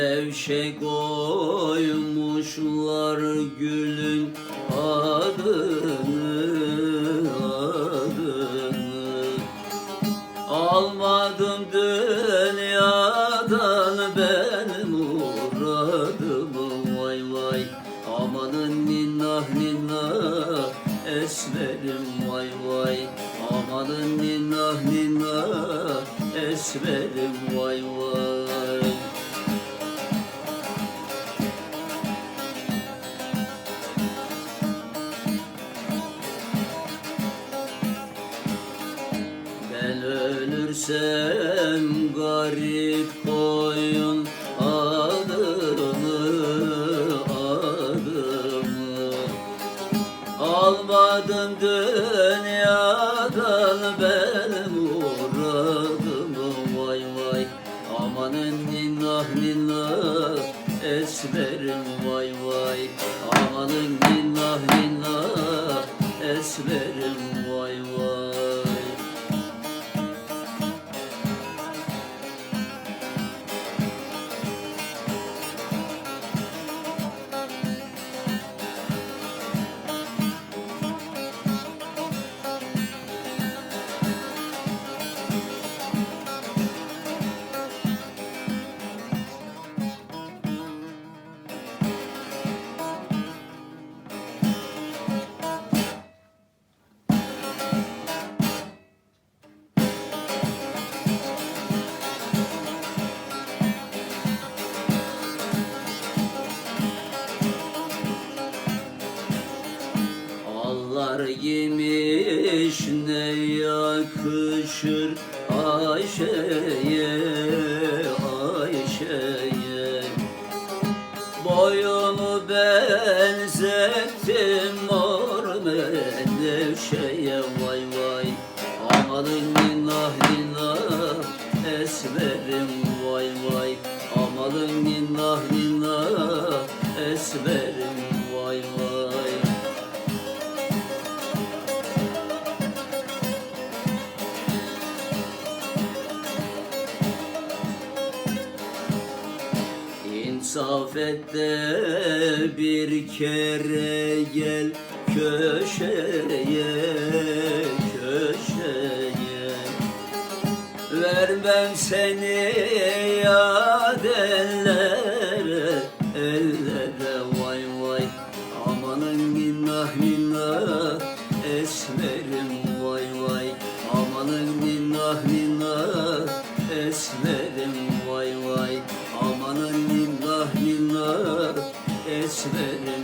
Menevşe koymuşlar gülün adını adını. Almadım dünyadan ben muradımı vay vay Amanın ninnah ninnah esmerim vay vay Amanın ninnah ninnah esmerim vay vay ölürsem garip koyun adını adını Almadım dünyadan ben muradımı vay vay. Amanın ninnah ninnah esmerim vay vay. Amanın ninnah ninnah esmerim Allar yemiş ne yakışır Ayşe'ye Ayşe'ye. Boyunu benzettim mor menevşeye. Vay vay Amanın ninnah ninnah esmerim. Vay vay Amanın ninnah ninnah esmerim İnsaf et de bir kere gel köşeye köşeye. Vermem seni vay